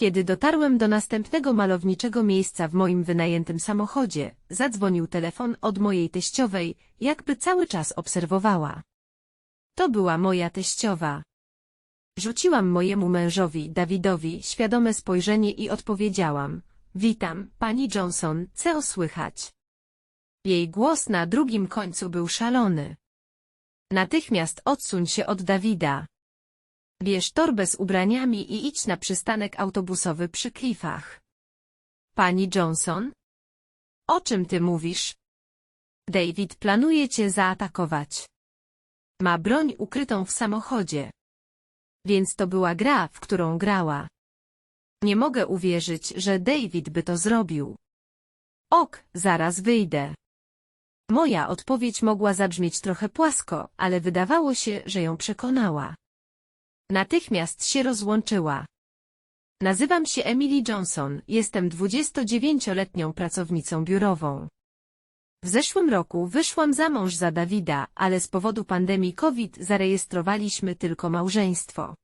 Kiedy dotarłem do następnego malowniczego miejsca w moim wynajętym samochodzie, zadzwonił telefon od mojej teściowej, jakby cały czas obserwowała. To była moja teściowa. Rzuciłam mojemu mężowi, Dawidowi, świadome spojrzenie i odpowiedziałam. Witam, pani Johnson, co słychać? Jej głos na drugim końcu był szalony. Natychmiast odsuń się od Dawida. Bierz torbę z ubraniami i idź na przystanek autobusowy przy klifach. Pani Johnson? O czym ty mówisz? David planuje cię zaatakować. Ma broń ukrytą w samochodzie. Więc to była gra, w którą grała. Nie mogę uwierzyć, że David by to zrobił. Ok, zaraz wyjdę. Moja odpowiedź mogła zabrzmieć trochę płasko, ale wydawało się, że ją przekonała. Natychmiast się rozłączyła. Nazywam się Emily Johnson, jestem 29-letnią pracownicą biurową. W zeszłym roku wyszłam za mąż za Dawida, ale z powodu pandemii COVID zarejestrowaliśmy tylko małżeństwo.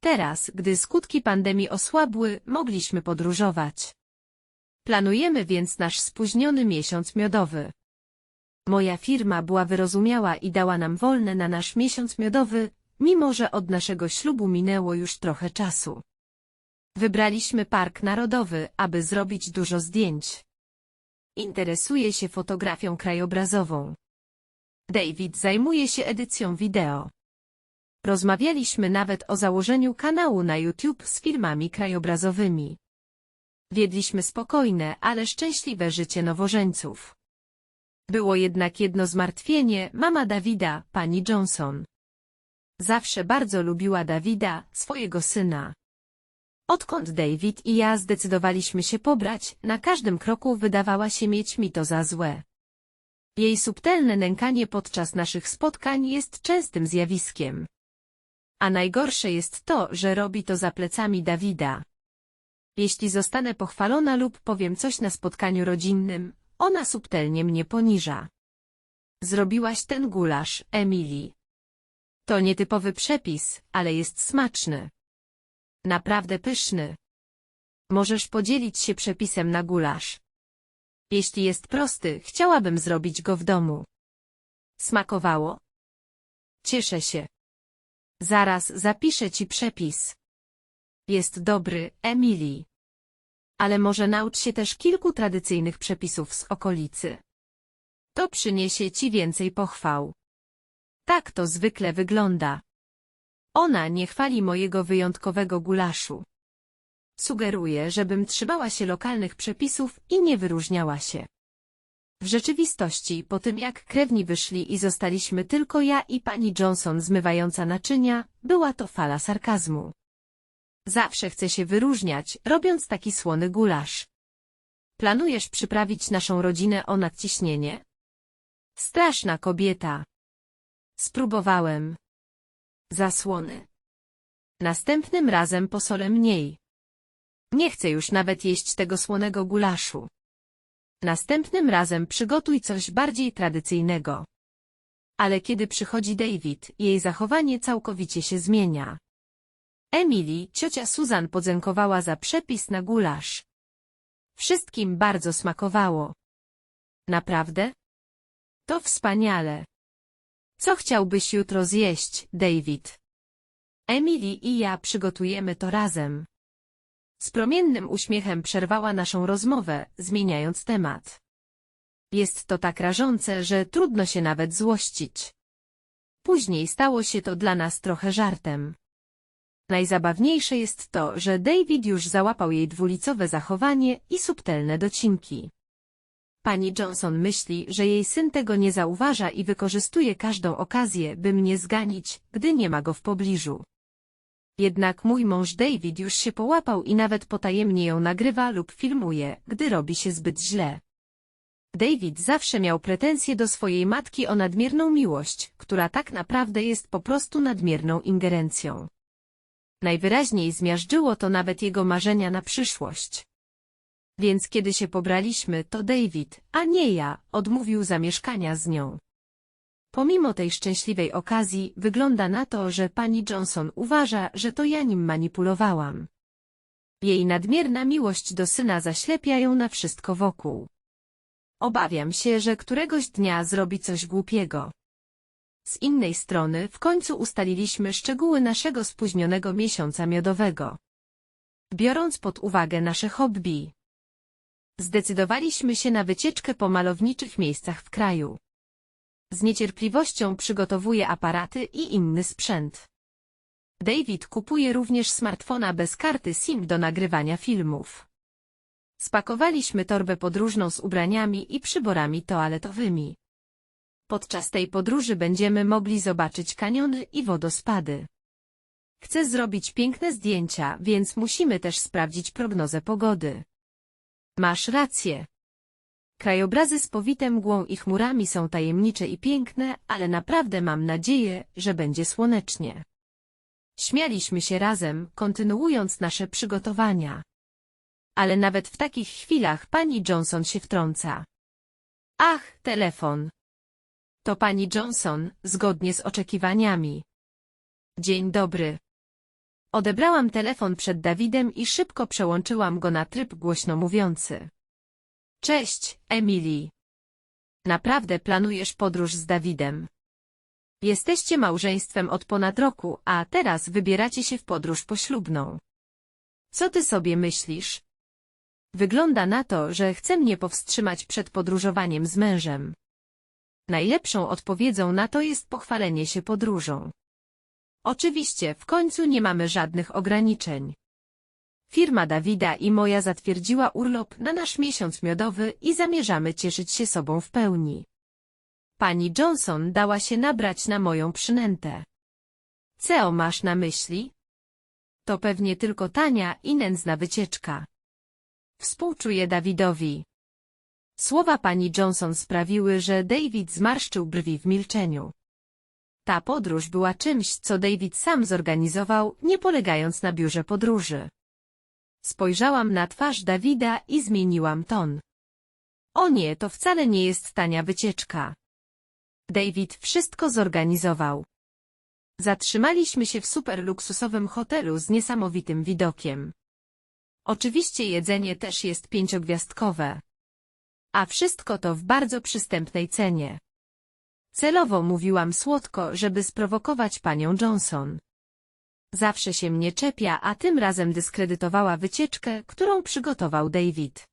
Teraz, gdy skutki pandemii osłabły, mogliśmy podróżować. Planujemy więc nasz spóźniony miesiąc miodowy. Moja firma była wyrozumiała i dała nam wolne na nasz miesiąc miodowy, mimo że od naszego ślubu minęło już trochę czasu. Wybraliśmy Park Narodowy, aby zrobić dużo zdjęć. Interesuje się fotografią krajobrazową. David zajmuje się edycją wideo. Rozmawialiśmy nawet o założeniu kanału na YouTube z filmami krajobrazowymi. Wiedliśmy spokojne, ale szczęśliwe życie nowożeńców. Było jednak jedno zmartwienie, mama Dawida, pani Johnson. Zawsze bardzo lubiła Dawida, swojego syna. Odkąd David i ja zdecydowaliśmy się pobrać, na każdym kroku wydawała się mieć mi to za złe. Jej subtelne nękanie podczas naszych spotkań jest częstym zjawiskiem. A najgorsze jest to, że robi to za plecami Dawida. Jeśli zostanę pochwalona lub powiem coś na spotkaniu rodzinnym, ona subtelnie mnie poniża. Zrobiłaś ten gulasz, Emily. To nietypowy przepis, ale jest smaczny. Naprawdę pyszny. Możesz podzielić się przepisem na gulasz. Jeśli jest prosty, chciałabym zrobić go w domu. Smakowało? Cieszę się. Zaraz zapiszę ci przepis. Jest dobry, Emily. Ale może naucz się też kilku tradycyjnych przepisów z okolicy. To przyniesie ci więcej pochwał. Tak to zwykle wygląda. Ona nie chwali mojego wyjątkowego gulaszu. Sugeruje, żebym trzymała się lokalnych przepisów i nie wyróżniała się. W rzeczywistości, po tym jak krewni wyszli i zostaliśmy tylko ja i pani Johnson zmywająca naczynia, była to fala sarkazmu. Zawsze chcę się wyróżniać, robiąc taki słony gulasz. Planujesz przyprawić naszą rodzinę o nadciśnienie? Straszna kobieta. Spróbowałem. Zasłony. Następnym razem posolę mniej. Nie chcę już nawet jeść tego słonego gulaszu. Następnym razem przygotuj coś bardziej tradycyjnego. Ale kiedy przychodzi David, jej zachowanie całkowicie się zmienia. Emily, ciocia Susan podziękowała za przepis na gulasz. Wszystkim bardzo smakowało. Naprawdę? To wspaniale. Co chciałbyś jutro zjeść, David? Emily i ja przygotujemy to razem. Z promiennym uśmiechem przerwała naszą rozmowę, zmieniając temat. Jest to tak rażące, że trudno się nawet złościć. Później stało się to dla nas trochę żartem. Najzabawniejsze jest to, że David już załapał jej dwulicowe zachowanie i subtelne docinki. Pani Johnson myśli, że jej syn tego nie zauważa i wykorzystuje każdą okazję, by mnie zganić, gdy nie ma go w pobliżu. Jednak mój mąż David już się połapał i nawet potajemnie ją nagrywa lub filmuje, gdy robi się zbyt źle. David zawsze miał pretensje do swojej matki o nadmierną miłość, która tak naprawdę jest po prostu nadmierną ingerencją. Najwyraźniej zmiażdżyło to nawet jego marzenia na przyszłość. Więc kiedy się pobraliśmy, to David, a nie ja, odmówił zamieszkania z nią. Pomimo tej szczęśliwej okazji, wygląda na to, że pani Johnson uważa, że to ja nim manipulowałam. Jej nadmierna miłość do syna zaślepia ją na wszystko wokół. Obawiam się, że któregoś dnia zrobi coś głupiego. Z innej strony w końcu ustaliliśmy szczegóły naszego spóźnionego miesiąca miodowego. Biorąc pod uwagę nasze hobby, zdecydowaliśmy się na wycieczkę po malowniczych miejscach w kraju. Z niecierpliwością przygotowuje aparaty i inny sprzęt. David kupuje również smartfona bez karty SIM do nagrywania filmów. Spakowaliśmy torbę podróżną z ubraniami i przyborami toaletowymi. Podczas tej podróży będziemy mogli zobaczyć kaniony i wodospady. Chcę zrobić piękne zdjęcia, więc musimy też sprawdzić prognozę pogody. Masz rację. Krajobrazy z powite mgłą i chmurami są tajemnicze i piękne, ale naprawdę mam nadzieję, że będzie słonecznie. Śmialiśmy się razem, kontynuując nasze przygotowania. Ale nawet w takich chwilach pani Johnson się wtrąca. Ach, telefon. To pani Johnson, zgodnie z oczekiwaniami. Dzień dobry. Odebrałam telefon przed Dawidem i szybko przełączyłam go na tryb głośno mówiący. Cześć, Emily. Naprawdę planujesz podróż z Dawidem. Jesteście małżeństwem od ponad roku, a teraz wybieracie się w podróż poślubną. Co ty sobie myślisz? Wygląda na to, że chce mnie powstrzymać przed podróżowaniem z mężem. Najlepszą odpowiedzią na to jest pochwalenie się podróżą. Oczywiście, w końcu nie mamy żadnych ograniczeń. Firma Dawida i moja zatwierdziła urlop na nasz miesiąc miodowy i zamierzamy cieszyć się sobą w pełni. Pani Johnson dała się nabrać na moją przynętę. Co masz na myśli? To pewnie tylko tania i nędzna wycieczka. Współczuję Dawidowi. Słowa pani Johnson sprawiły, że David zmarszczył brwi w milczeniu. Ta podróż była czymś, co David sam zorganizował, nie polegając na biurze podróży. Spojrzałam na twarz Dawida i zmieniłam ton. O nie, to wcale nie jest tania wycieczka. David wszystko zorganizował. Zatrzymaliśmy się w super luksusowym hotelu z niesamowitym widokiem. Oczywiście jedzenie też jest pięciogwiazdkowe. A wszystko to w bardzo przystępnej cenie. Celowo mówiłam słodko, żeby sprowokować panią Johnson. Zawsze się mnie czepia, a tym razem dyskredytowała wycieczkę, którą przygotował David.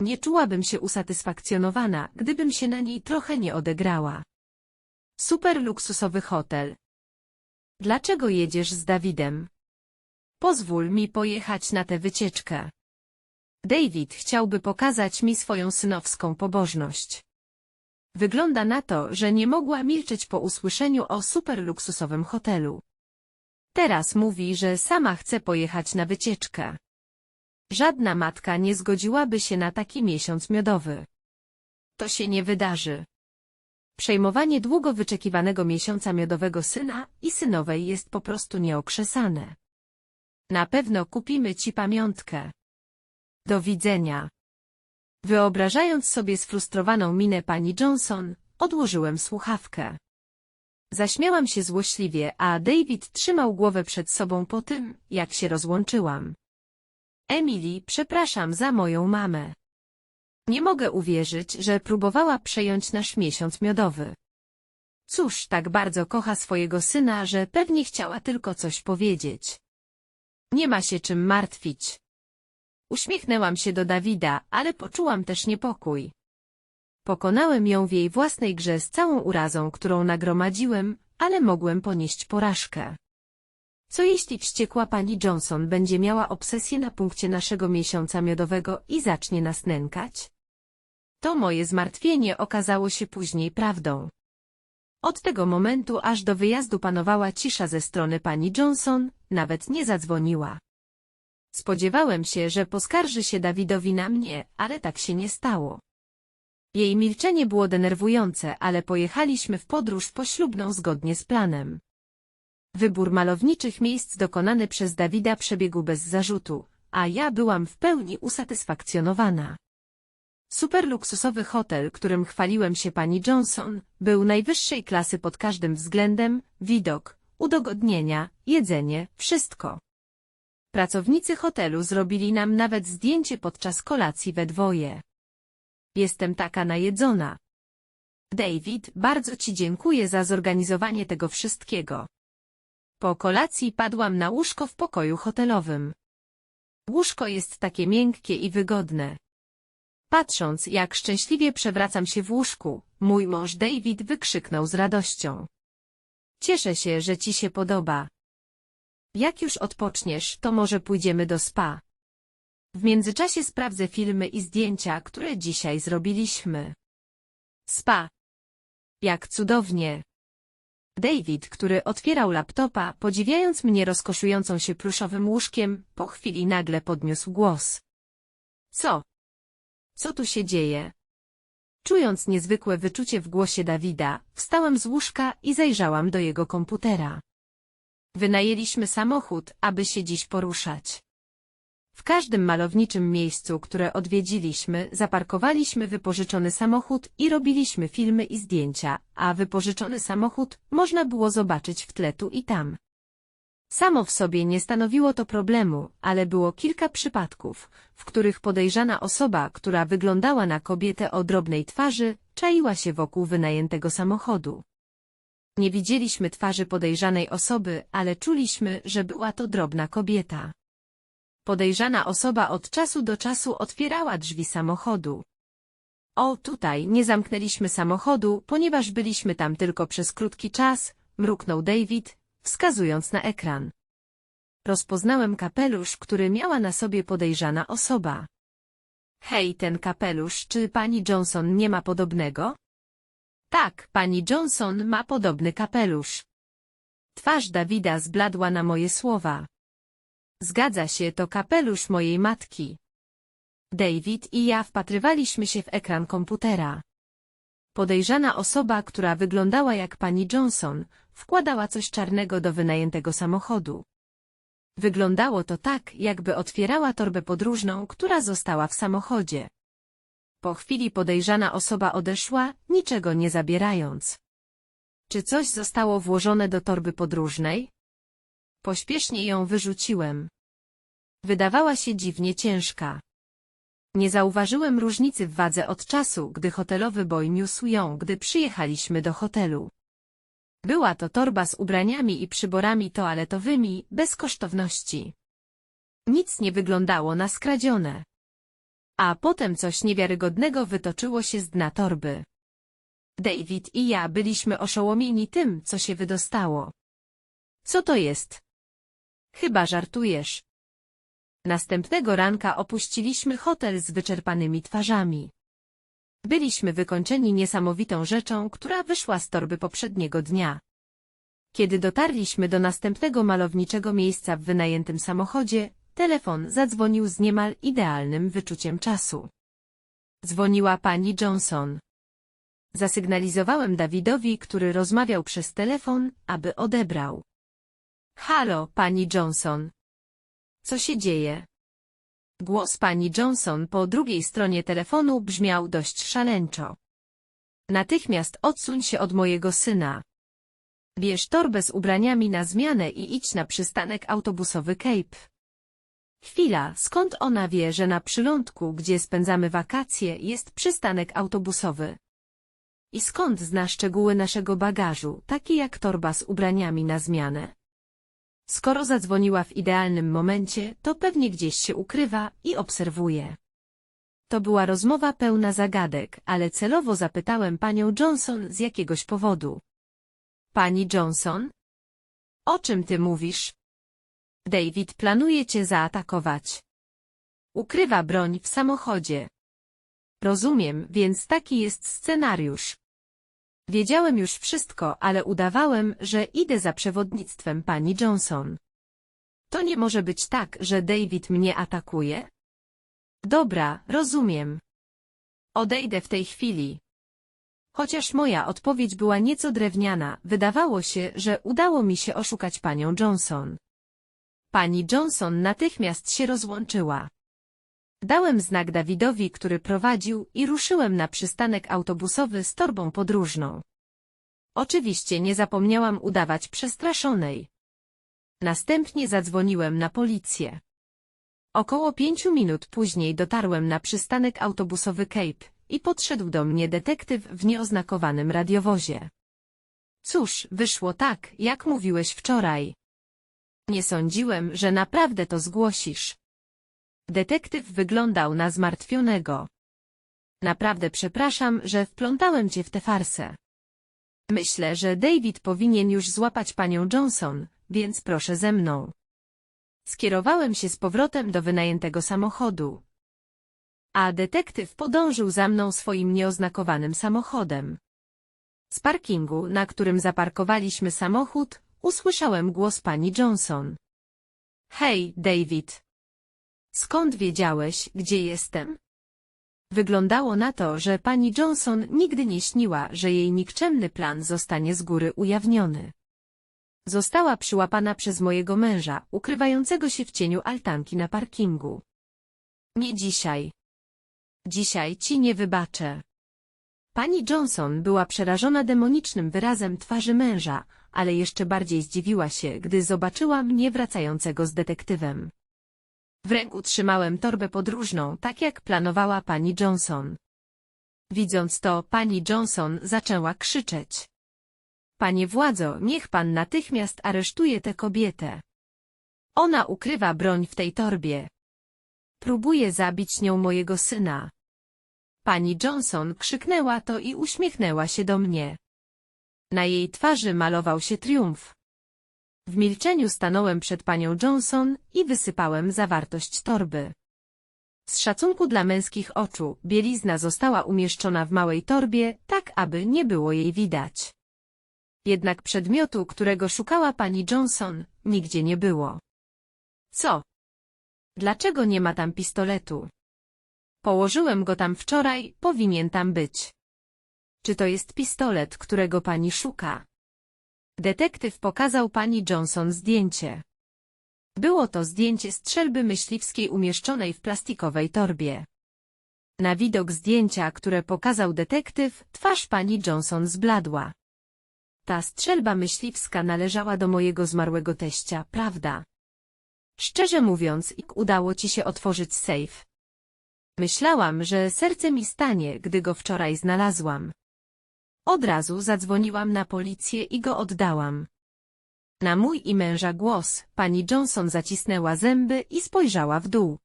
Nie czułabym się usatysfakcjonowana, gdybym się na niej trochę nie odegrała. Super luksusowy hotel. Dlaczego jedziesz z Dawidem? Pozwól mi pojechać na tę wycieczkę. David chciałby pokazać mi swoją synowską pobożność. Wygląda na to, że nie mogła milczeć po usłyszeniu o super luksusowym hotelu. Teraz mówi, że sama chce pojechać na wycieczkę. Żadna matka nie zgodziłaby się na taki miesiąc miodowy. To się nie wydarzy. Przejmowanie długo wyczekiwanego miesiąca miodowego syna i synowej jest po prostu nieokrzesane. Na pewno kupimy ci pamiątkę. Do widzenia. Wyobrażając sobie sfrustrowaną minę pani Johnson, odłożyłem słuchawkę. Zaśmiałam się złośliwie, a David trzymał głowę przed sobą po tym, jak się rozłączyłam. Emily, przepraszam za moją mamę. Nie mogę uwierzyć, że próbowała przejąć nasz miesiąc miodowy. Cóż, tak bardzo kocha swojego syna, że pewnie chciała tylko coś powiedzieć. Nie ma się czym martwić. Uśmiechnęłam się do Dawida, ale poczułam też niepokój. Pokonałem ją w jej własnej grze z całą urazą, którą nagromadziłem, ale mogłem ponieść porażkę. Co jeśli wściekła pani Johnson będzie miała obsesję na punkcie naszego miesiąca miodowego i zacznie nas nękać? To moje zmartwienie okazało się później prawdą. Od tego momentu aż do wyjazdu panowała cisza ze strony pani Johnson, nawet nie zadzwoniła. Spodziewałem się, że poskarży się Dawidowi na mnie, ale tak się nie stało. Jej milczenie było denerwujące, ale pojechaliśmy w podróż poślubną zgodnie z planem. Wybór malowniczych miejsc dokonany przez Dawida przebiegł bez zarzutu, a ja byłam w pełni usatysfakcjonowana. Super luksusowy hotel, którym chwaliłem się pani Johnson, był najwyższej klasy pod każdym względem, widok, udogodnienia, jedzenie, wszystko. Pracownicy hotelu zrobili nam nawet zdjęcie podczas kolacji we dwoje. Jestem taka najedzona. David, bardzo Ci dziękuję za zorganizowanie tego wszystkiego. Po kolacji padłam na łóżko w pokoju hotelowym. Łóżko jest takie miękkie i wygodne. Patrząc, jak szczęśliwie przewracam się w łóżku, mój mąż David wykrzyknął z radością. Cieszę się, że Ci się podoba. Jak już odpoczniesz, to może pójdziemy do spa. W międzyczasie sprawdzę filmy i zdjęcia, które dzisiaj zrobiliśmy. Spa. Jak cudownie. David, który otwierał laptopa, podziwiając mnie rozkoszującą się pluszowym łóżkiem, po chwili nagle podniósł głos. Co? Co tu się dzieje? Czując niezwykłe wyczucie w głosie Dawida, wstałam z łóżka i zajrzałam do jego komputera. Wynajęliśmy samochód, aby się dziś poruszać. W każdym malowniczym miejscu, które odwiedziliśmy, zaparkowaliśmy wypożyczony samochód i robiliśmy filmy i zdjęcia, a wypożyczony samochód można było zobaczyć w tle tu i tam. Samo w sobie nie stanowiło to problemu, ale było kilka przypadków, w których podejrzana osoba, która wyglądała na kobietę o drobnej twarzy, czaiła się wokół wynajętego samochodu. Nie widzieliśmy twarzy podejrzanej osoby, ale czuliśmy, że była to drobna kobieta. Podejrzana osoba od czasu do czasu otwierała drzwi samochodu. O, tutaj nie zamknęliśmy samochodu, ponieważ byliśmy tam tylko przez krótki czas, mruknął David, wskazując na ekran. Rozpoznałem kapelusz, który miała na sobie podejrzana osoba. Hej, ten kapelusz, czy pani Johnson nie ma podobnego? Tak, pani Johnson ma podobny kapelusz. Twarz Dawida zbladła na moje słowa. Zgadza się, to kapelusz mojej matki. David i ja wpatrywaliśmy się w ekran komputera. Podejrzana osoba, która wyglądała jak pani Johnson, wkładała coś czarnego do wynajętego samochodu. Wyglądało to tak, jakby otwierała torbę podróżną, która została w samochodzie. Po chwili podejrzana osoba odeszła, niczego nie zabierając. Czy coś zostało włożone do torby podróżnej? Pośpiesznie ją wyrzuciłem. Wydawała się dziwnie ciężka. Nie zauważyłem różnicy w wadze od czasu, gdy hotelowy boy niósł ją, gdy przyjechaliśmy do hotelu. Była to torba z ubraniami i przyborami toaletowymi, bez kosztowności. Nic nie wyglądało na skradzione. A potem coś niewiarygodnego wytoczyło się z dna torby. David i ja byliśmy oszołomieni tym, co się wydostało. Co to jest? Chyba żartujesz. Następnego ranka opuściliśmy hotel z wyczerpanymi twarzami. Byliśmy wykończeni niesamowitą rzeczą, która wyszła z torby poprzedniego dnia. Kiedy dotarliśmy do następnego malowniczego miejsca w wynajętym samochodzie, telefon zadzwonił z niemal idealnym wyczuciem czasu. Dzwoniła pani Johnson. Zasygnalizowałem Dawidowi, który rozmawiał przez telefon, aby odebrał. Halo, pani Johnson. Co się dzieje? Głos pani Johnson po drugiej stronie telefonu brzmiał dość szaleńczo. Natychmiast odsuń się od mojego syna. Bierz torbę z ubraniami na zmianę i idź na przystanek autobusowy Cape. Chwila, skąd ona wie, że na przylądku, gdzie spędzamy wakacje, jest przystanek autobusowy? I skąd zna szczegóły naszego bagażu, takie jak torba z ubraniami na zmianę? Skoro zadzwoniła w idealnym momencie, to pewnie gdzieś się ukrywa i obserwuje. To była rozmowa pełna zagadek, ale celowo zapytałem panią Johnson z jakiegoś powodu. Pani Johnson? O czym ty mówisz? David planuje cię zaatakować. Ukrywa broń w samochodzie. Rozumiem, więc taki jest scenariusz. Wiedziałem już wszystko, ale udawałem, że idę za przewodnictwem pani Johnson. To nie może być tak, że David mnie atakuje? Dobra, rozumiem. Odejdę w tej chwili. Chociaż moja odpowiedź była nieco drewniana, wydawało się, że udało mi się oszukać panią Johnson. Pani Johnson natychmiast się rozłączyła. Dałem znak Dawidowi, który prowadził i ruszyłem na przystanek autobusowy z torbą podróżną. Oczywiście nie zapomniałam udawać przestraszonej. Następnie zadzwoniłem na policję. Około pięciu minut później dotarłem na przystanek autobusowy Cape i podszedł do mnie detektyw w nieoznakowanym radiowozie. Cóż, wyszło tak, jak mówiłeś wczoraj. Nie sądziłem, że naprawdę to zgłosisz. Detektyw wyglądał na zmartwionego. Naprawdę przepraszam, że wplątałem cię w tę farsę. Myślę, że David powinien już złapać panią Johnson, więc proszę ze mną. Skierowałem się z powrotem do wynajętego samochodu. A detektyw podążył za mną swoim nieoznakowanym samochodem. Z parkingu, na którym zaparkowaliśmy samochód, usłyszałem głos pani Johnson. Hej, David. Skąd wiedziałeś, gdzie jestem? Wyglądało na to, że pani Johnson nigdy nie śniła, że jej nikczemny plan zostanie z góry ujawniony. Została przyłapana przez mojego męża, ukrywającego się w cieniu altanki na parkingu. Nie dzisiaj. Dzisiaj ci nie wybaczę. Pani Johnson była przerażona demonicznym wyrazem twarzy męża, ale jeszcze bardziej zdziwiła się, gdy zobaczyła mnie wracającego z detektywem. W ręku trzymałem torbę podróżną, tak jak planowała pani Johnson. Widząc to, pani Johnson zaczęła krzyczeć. Panie władzo, niech pan natychmiast aresztuje tę kobietę. Ona ukrywa broń w tej torbie. Próbuje zabić nią mojego syna. Pani Johnson krzyknęła to i uśmiechnęła się do mnie. Na jej twarzy malował się triumf. W milczeniu stanąłem przed panią Johnson i wysypałem zawartość torby. Z szacunku dla męskich oczu, bielizna została umieszczona w małej torbie, tak aby nie było jej widać. Jednak przedmiotu, którego szukała pani Johnson, nigdzie nie było. Co? Dlaczego nie ma tam pistoletu? Położyłem go tam wczoraj, powinien tam być. Czy to jest pistolet, którego pani szuka? Detektyw pokazał pani Johnson zdjęcie. Było to zdjęcie strzelby myśliwskiej umieszczonej w plastikowej torbie. Na widok zdjęcia, które pokazał detektyw, twarz pani Johnson zbladła. Ta strzelba myśliwska należała do mojego zmarłego teścia, prawda? Szczerze mówiąc, udało ci się otworzyć sejf. Myślałam, że serce mi stanie, gdy go wczoraj znalazłam. Od razu zadzwoniłam na policję i go oddałam. Na mój i męża głos, pani Johnson zacisnęła zęby i spojrzała w dół.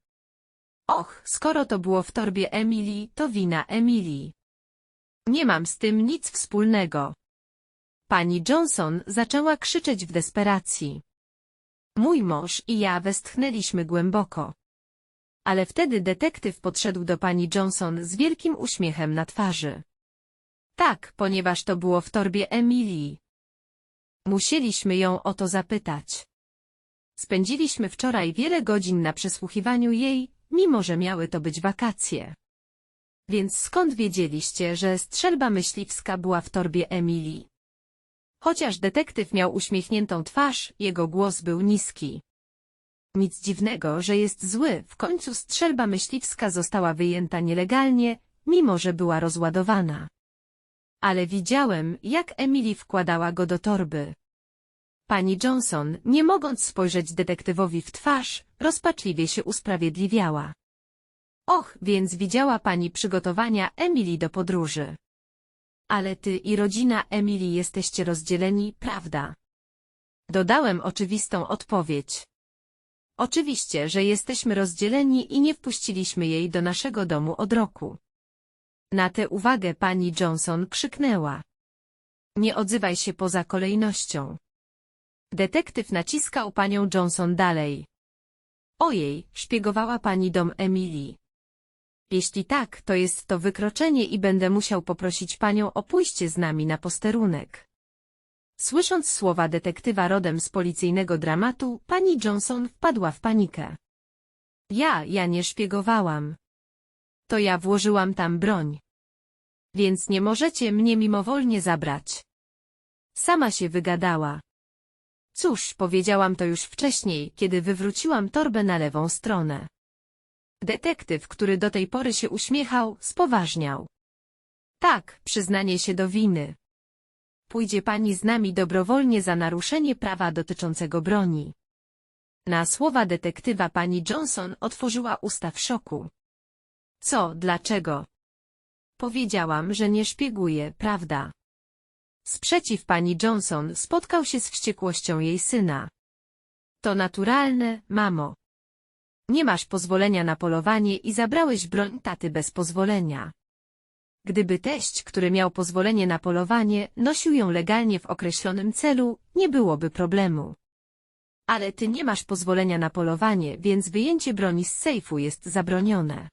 Och, skoro to było w torbie Emilii, to wina Emilii. Nie mam z tym nic wspólnego. Pani Johnson zaczęła krzyczeć w desperacji. Mój mąż i ja westchnęliśmy głęboko. Ale wtedy detektyw podszedł do pani Johnson z wielkim uśmiechem na twarzy. Tak, ponieważ to było w torbie Emilii. Musieliśmy ją o to zapytać. Spędziliśmy wczoraj wiele godzin na przesłuchiwaniu jej, mimo że miały to być wakacje. Więc skąd wiedzieliście, że strzelba myśliwska była w torbie Emilii? Chociaż detektyw miał uśmiechniętą twarz, jego głos był niski. Nic dziwnego, że jest zły, w końcu strzelba myśliwska została wyjęta nielegalnie, mimo że była rozładowana. Ale widziałem, jak Emily wkładała go do torby. Pani Johnson, nie mogąc spojrzeć detektywowi w twarz, rozpaczliwie się usprawiedliwiała. Och, więc widziała pani przygotowania Emily do podróży. Ale ty i rodzina Emily jesteście rozdzieleni, prawda? Dodałem oczywistą odpowiedź. Oczywiście, że jesteśmy rozdzieleni i nie wpuściliśmy jej do naszego domu od roku. Na tę uwagę pani Johnson krzyknęła. Nie odzywaj się poza kolejnością. Detektyw naciskał panią Johnson dalej. Ojej, szpiegowała pani dom Emilii. Jeśli tak, to jest to wykroczenie i będę musiał poprosić panią o pójście z nami na posterunek. Słysząc słowa detektywa rodem z policyjnego dramatu, pani Johnson wpadła w panikę. Ja, ja nie szpiegowałam. To ja włożyłam tam broń. Więc nie możecie mnie mimowolnie zabrać. Sama się wygadała. Cóż, powiedziałam to już wcześniej, kiedy wywróciłam torbę na lewą stronę. Detektyw, który do tej pory się uśmiechał, spoważniał. Tak, przyznanie się do winy. Pójdzie pani z nami dobrowolnie za naruszenie prawa dotyczącego broni. Na słowa detektywa pani Johnson otworzyła usta w szoku. Co, dlaczego? Powiedziałam, że nie szpieguję, prawda? Sprzeciw pani Johnson spotkał się z wściekłością jej syna. To naturalne, mamo. Nie masz pozwolenia na polowanie i zabrałeś broń taty bez pozwolenia. Gdyby teść, który miał pozwolenie na polowanie, nosił ją legalnie w określonym celu, nie byłoby problemu. Ale ty nie masz pozwolenia na polowanie, więc wyjęcie broni z sejfu jest zabronione.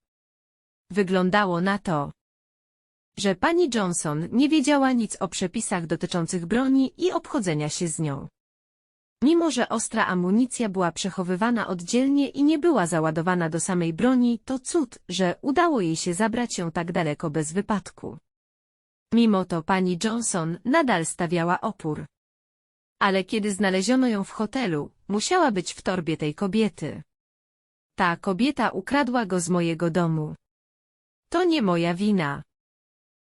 Wyglądało na to, że pani Johnson nie wiedziała nic o przepisach dotyczących broni i obchodzenia się z nią. Mimo, że ostra amunicja była przechowywana oddzielnie i nie była załadowana do samej broni, to cud, że udało jej się zabrać ją tak daleko bez wypadku. Mimo to pani Johnson nadal stawiała opór. Ale kiedy znaleziono ją w hotelu, musiała być w torbie tej kobiety. Ta kobieta ukradła go z mojego domu. To nie moja wina.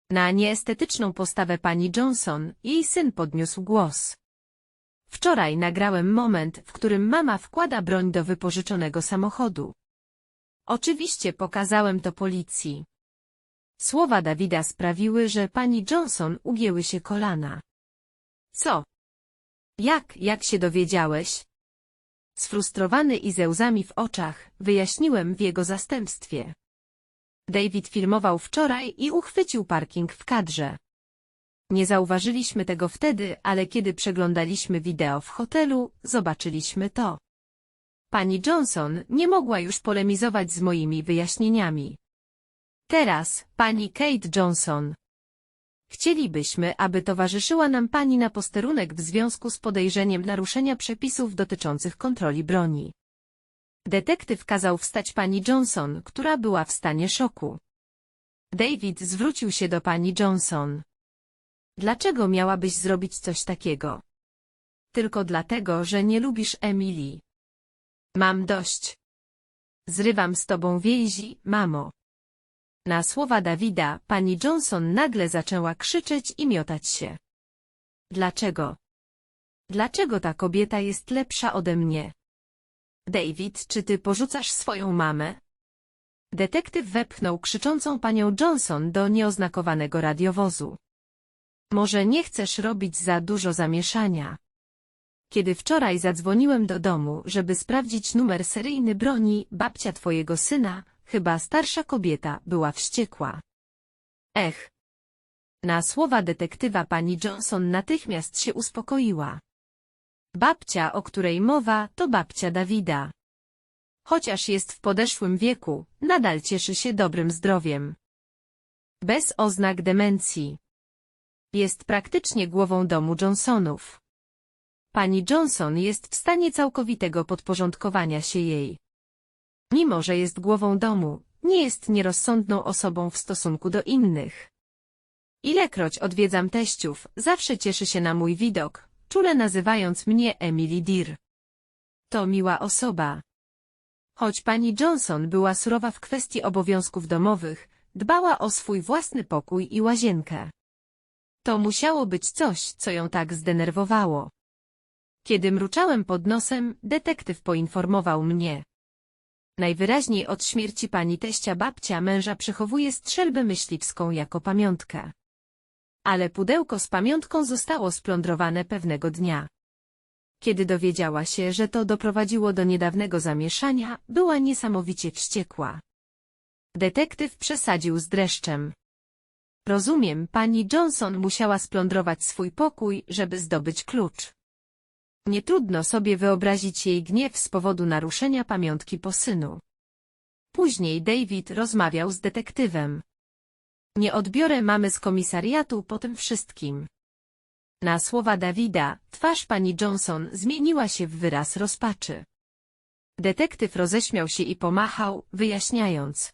Na nieestetyczną postawę pani Johnson jej syn podniósł głos. Wczoraj nagrałem moment, w którym mama wkłada broń do wypożyczonego samochodu. Oczywiście pokazałem to policji. Słowa Dawida sprawiły, że pani Johnson ugięły się kolana. Co? Jak, jak się dowiedziałeś? Sfrustrowany i ze łzami w oczach, wyjaśniłem w jego zastępstwie. David filmował wczoraj i uchwycił parking w kadrze. Nie zauważyliśmy tego wtedy, ale kiedy przeglądaliśmy wideo w hotelu, zobaczyliśmy to. Pani Johnson nie mogła już polemizować z moimi wyjaśnieniami. Teraz, pani Kate Johnson. Chcielibyśmy, aby towarzyszyła nam pani na posterunek w związku z podejrzeniem naruszenia przepisów dotyczących kontroli broni. Detektyw kazał wstać pani Johnson, która była w stanie szoku. David zwrócił się do pani Johnson. Dlaczego miałabyś zrobić coś takiego? Tylko dlatego, że nie lubisz Emily. Mam dość. Zrywam z tobą więzi, mamo. Na słowa Dawida, pani Johnson nagle zaczęła krzyczeć i miotać się. Dlaczego? Dlaczego ta kobieta jest lepsza ode mnie? David, czy ty porzucasz swoją mamę? Detektyw wepchnął krzyczącą panią Johnson do nieoznakowanego radiowozu. Może nie chcesz robić za dużo zamieszania. Kiedy wczoraj zadzwoniłem do domu, żeby sprawdzić numer seryjny broni, babcia twojego syna, chyba starsza kobieta, była wściekła. Ech. Na słowa detektywa pani Johnson natychmiast się uspokoiła. Babcia, o której mowa, to babcia Dawida. Chociaż jest w podeszłym wieku, nadal cieszy się dobrym zdrowiem. Bez oznak demencji. Jest praktycznie głową domu Johnsonów. Pani Johnson jest w stanie całkowitego podporządkowania się jej. Mimo, że jest głową domu, nie jest nierozsądną osobą w stosunku do innych. Ilekroć odwiedzam teściów, zawsze cieszy się na mój widok, czule nazywając mnie Emily Deer. To miła osoba. Choć pani Johnson była surowa w kwestii obowiązków domowych, dbała o swój własny pokój i łazienkę. To musiało być coś, co ją tak zdenerwowało. Kiedy mruczałem pod nosem, detektyw poinformował mnie. Najwyraźniej od śmierci pani teścia babcia męża przechowuje strzelbę myśliwską jako pamiątkę. Ale pudełko z pamiątką zostało splądrowane pewnego dnia. Kiedy dowiedziała się, że to doprowadziło do niedawnego zamieszania, była niesamowicie wściekła. Detektyw przesadził z dreszczem. Rozumiem, pani Johnson musiała splądrować swój pokój, żeby zdobyć klucz. Nie trudno sobie wyobrazić jej gniew z powodu naruszenia pamiątki po synu. Później David rozmawiał z detektywem. Nie odbiorę mamy z komisariatu po tym wszystkim. Na słowa Davida, twarz pani Johnson zmieniła się w wyraz rozpaczy. Detektyw roześmiał się i pomachał, wyjaśniając.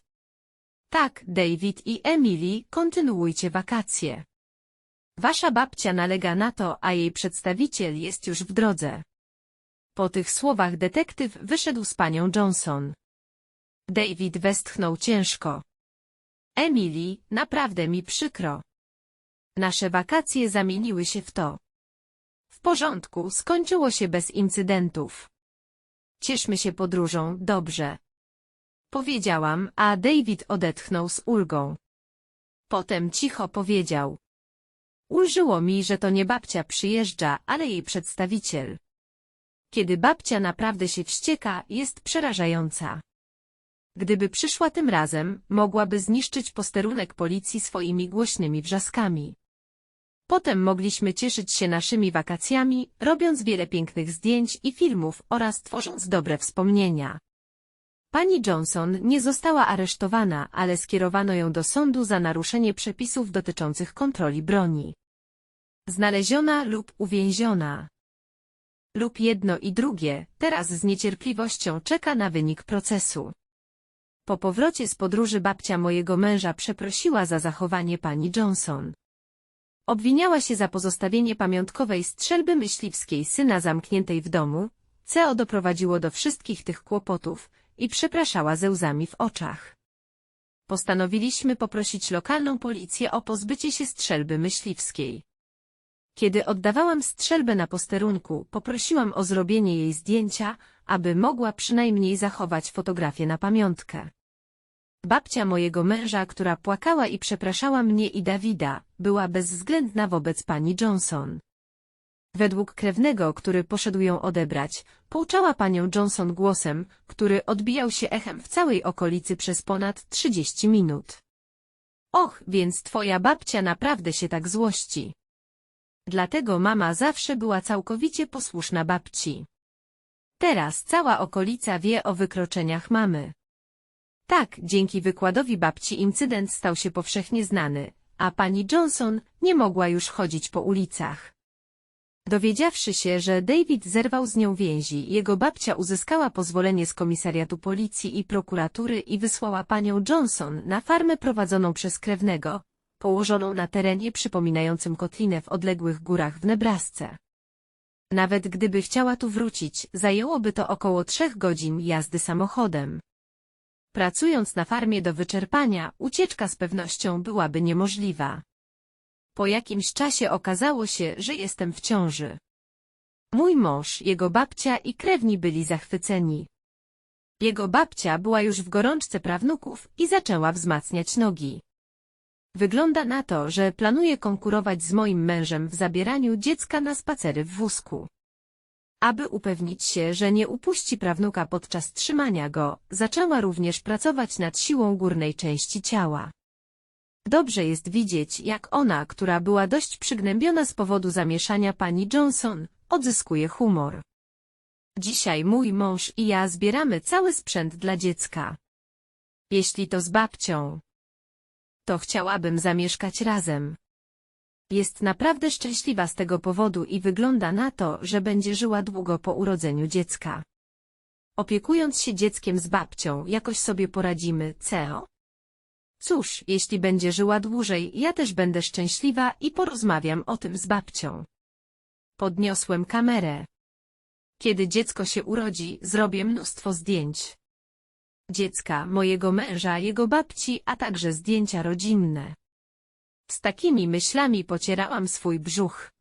Tak, David i Emily, kontynuujcie wakacje. Wasza babcia nalega na to, a jej przedstawiciel jest już w drodze. Po tych słowach detektyw wyszedł z panią Johnson. David westchnął ciężko. Emily, naprawdę mi przykro. Nasze wakacje zamieniły się w to. W porządku, skończyło się bez incydentów. Cieszmy się podróżą, dobrze. Powiedziałam, a David odetchnął z ulgą. Potem cicho powiedział. Ulżyło mi, że to nie babcia przyjeżdża, ale jej przedstawiciel. Kiedy babcia naprawdę się wścieka, jest przerażająca. Gdyby przyszła tym razem, mogłaby zniszczyć posterunek policji swoimi głośnymi wrzaskami. Potem mogliśmy cieszyć się naszymi wakacjami, robiąc wiele pięknych zdjęć i filmów oraz tworząc dobre wspomnienia. Pani Johnson nie została aresztowana, ale skierowano ją do sądu za naruszenie przepisów dotyczących kontroli broni. Znaleziona lub uwięziona. Lub jedno i drugie, teraz z niecierpliwością czeka na wynik procesu. Po powrocie z podróży babcia mojego męża przeprosiła za zachowanie pani Johnson. Obwiniała się za pozostawienie pamiątkowej strzelby myśliwskiej syna zamkniętej w domu, CO doprowadziło do wszystkich tych kłopotów i przepraszała ze łzami w oczach. Postanowiliśmy poprosić lokalną policję o pozbycie się strzelby myśliwskiej. Kiedy oddawałam strzelbę na posterunku, poprosiłam o zrobienie jej zdjęcia, aby mogła przynajmniej zachować fotografię na pamiątkę. Babcia mojego męża, która płakała i przepraszała mnie i Dawida, była bezwzględna wobec pani Johnson. Według krewnego, który poszedł ją odebrać, pouczała panią Johnson głosem, który odbijał się echem w całej okolicy przez ponad 30 minut. Och, więc twoja babcia naprawdę się tak złości. Dlatego mama zawsze była całkowicie posłuszna babci. Teraz cała okolica wie o wykroczeniach mamy. Tak, dzięki wykładowi babci incydent stał się powszechnie znany, a pani Johnson nie mogła już chodzić po ulicach. Dowiedziawszy się, że David zerwał z nią więzi, jego babcia uzyskała pozwolenie z komisariatu policji i prokuratury i wysłała panią Johnson na farmę prowadzoną przez krewnego, położoną na terenie przypominającym kotlinę w odległych górach w Nebrasce. Nawet gdyby chciała tu wrócić, zajęłoby to około trzech godzin jazdy samochodem. Pracując na farmie do wyczerpania, ucieczka z pewnością byłaby niemożliwa. Po jakimś czasie okazało się, że jestem w ciąży. Mój mąż, jego babcia i krewni byli zachwyceni. Jego babcia była już w gorączce prawnuków i zaczęła wzmacniać nogi. Wygląda na to, że planuje konkurować z moim mężem w zabieraniu dziecka na spacery w wózku. Aby upewnić się, że nie upuści prawnuka podczas trzymania go, zaczęła również pracować nad siłą górnej części ciała. Dobrze jest widzieć, jak ona, która była dość przygnębiona z powodu zamieszania pani Johnson, odzyskuje humor. Dzisiaj mój mąż i ja zbieramy cały sprzęt dla dziecka. Jeśli to z babcią, to chciałabym zamieszkać razem. Jest naprawdę szczęśliwa z tego powodu i wygląda na to, że będzie żyła długo po urodzeniu dziecka. Opiekując się dzieckiem z babcią, jakoś sobie poradzimy, CEO? Cóż, jeśli będzie żyła dłużej, ja też będę szczęśliwa i porozmawiam o tym z babcią. Podniosłem kamerę. Kiedy dziecko się urodzi, zrobię mnóstwo zdjęć. Dziecka, mojego męża, jego babci, a także zdjęcia rodzinne. Z takimi myślami pocierałam swój brzuch.